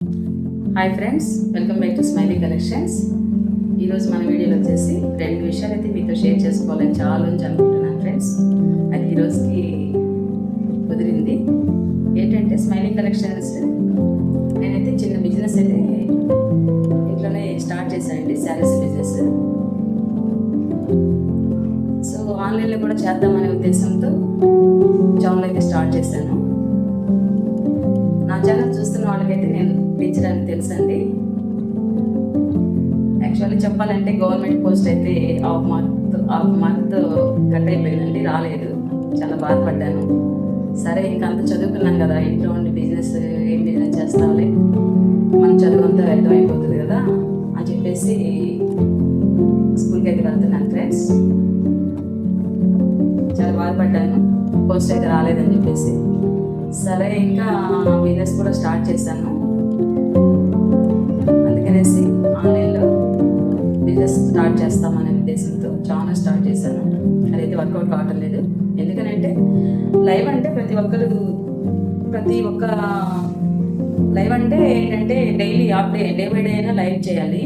Hi friends welcome back to Smiley collections ఈరోజు మన వీడియోలో వచ్చేసి రెండు విషయాలు అయితే మీతో షేర్ చేసుకోవాలని చాలా నుంచి అనుకుంటున్నాను ఫ్రెండ్స్ అది ఈరోజుకి కుదిరింది. ఏంటంటే స్మైలీ కలెక్షన్స్ నేనైతే చిన్న బిజినెస్ అయితే ఇంట్లోనే స్టార్ట్ చేశానండి శారీస్ బిజినెస్ సో ఆన్లైన్లో కూడా చేద్దామనే ఉద్దేశంతో ఛానల్ అయితే స్టార్ట్ చేశాను. నేను టీచర్ అని తెలుసండి. యాక్చువల్లీ చెప్పాలంటే గవర్నమెంట్ పోస్ట్ అయితే half month half month cut అయిపోయిందండి రాలేదు. చాలా బాధపడ్డాను. సరే ఇంకా అంత చదువుకున్నాం కదా ఇంట్లో ఉండి బిజినెస్ ఏం బిజినెస్ చేస్తావులే. మనం చదువు అంతా వ్యర్థం అయిపోతుంది కదా అని చెప్పేసి స్కూల్కి అయితే వెళ్తున్నాను ఫ్రెండ్స్ చాలా బాధపడ్డాను. పోస్ట్ అయితే రాలేదని చెప్పేసి. సరే ఇంకా బిజినెస్ కూడా స్టార్ట్ చేశాను. అందుకనేసి ఆన్లైన్లో బిజినెస్ స్టార్ట్ చేస్తామనే ఉద్దేశంతో చాలా స్టార్ట్ చేశాను. అదైతే వర్కౌట్ కావటం లేదు. ఎందుకనంటే లైవ్ అంటే ప్రతి ఒక్కరు ప్రతి ఒక్క లైవ్ అంటే ఏంటంటే daily of day day by day అయినా లైవ్ చేయాలి.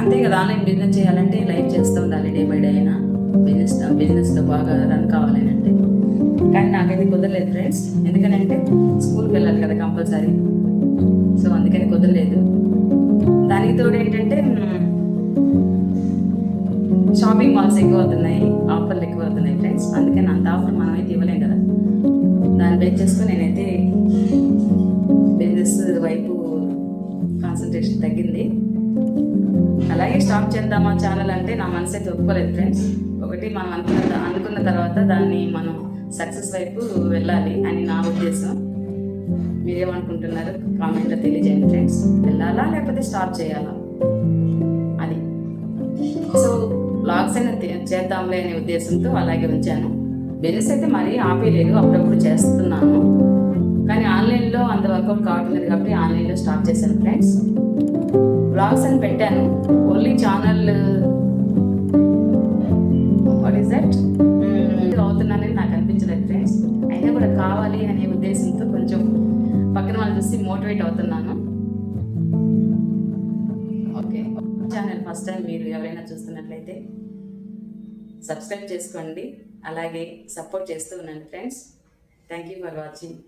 అంతే కదా ఆన్లైన్ బిజినెస్ చేయాలంటే లైవ్ చేస్తూ ఉండాలి డే బై డే అయినా. బిజినెస్ బిజినెస్లో బాగా రన్ కావాలని అంటే. కానీ నాకైతే కుదరలేదు ఫ్రెండ్స్. ఎందుకనంటే స్కూల్కి వెళ్ళాలి కదా కంపల్సరీ. అందుకని కుదరలేదు. దానికి తోడు ఏంటంటే షాపింగ్ మాల్స్ ఎక్కువ అవుతున్నాయి ఆఫర్లు ఎక్కువ అవుతున్నాయి ఫ్రెండ్స్ అందుకని అంత ఆఫర్ మనమైతే ఇవ్వలేం కదా. దాన్ని బేస్ చేసుకుని నేనైతే బిజినెస్ వైపు కాన్సన్ట్రేషన్ తగ్గింది. అలాగే స్టాప్ చేద్దామా ఛానల్ అంటే నా మనసు అయితే ఒప్పుకోలేదు ఫ్రెండ్స్ ఒకటి మనం అనుకున్న అనుకున్న తర్వాత దాన్ని మనం సక్సెస్ వైపు వెళ్ళాలి అని నా ఉద్దేశం. మీరేమనుకుంటున్నారు కామెంట్లో తెలియజేయండి ఫ్రెండ్స్ వెళ్ళాలా లేకపోతే స్టాప్ చేయాలా? అది. సో బ్లాగ్స్ అయినా చేద్దాంలే అనే ఉద్దేశంతో అలాగే ఉంచాను. బిజినెస్ అయితే మరీ ఆపేయలేదు అప్పుడప్పుడు చేస్తున్నాను. కానీ ఆన్లైన్లో అంత వర్కౌట్ కావట్లేదు కాబట్టి ఆన్లైన్లో స్టార్ట్ చేశాను ఫ్రెండ్స్ బ్లాగ్స్ అని పెట్టాను. Only channel what is that అవుతున్నానని నాకు అనిపించలేదు ఫ్రెండ్స్ అయినా కూడా కావాలి అనే పక్కన వాళ్ళు చూసి మోటివేట్ అవుతున్నాను. ఓకే. ఛానల్ ఫస్ట్ టైం మీరు ఎవరైనా చూస్తున్నట్లయితే సబ్స్క్రైబ్ చేసుకోండి. అలాగే సపోర్ట్ చేస్తూ ఉండండి friends thank you for watching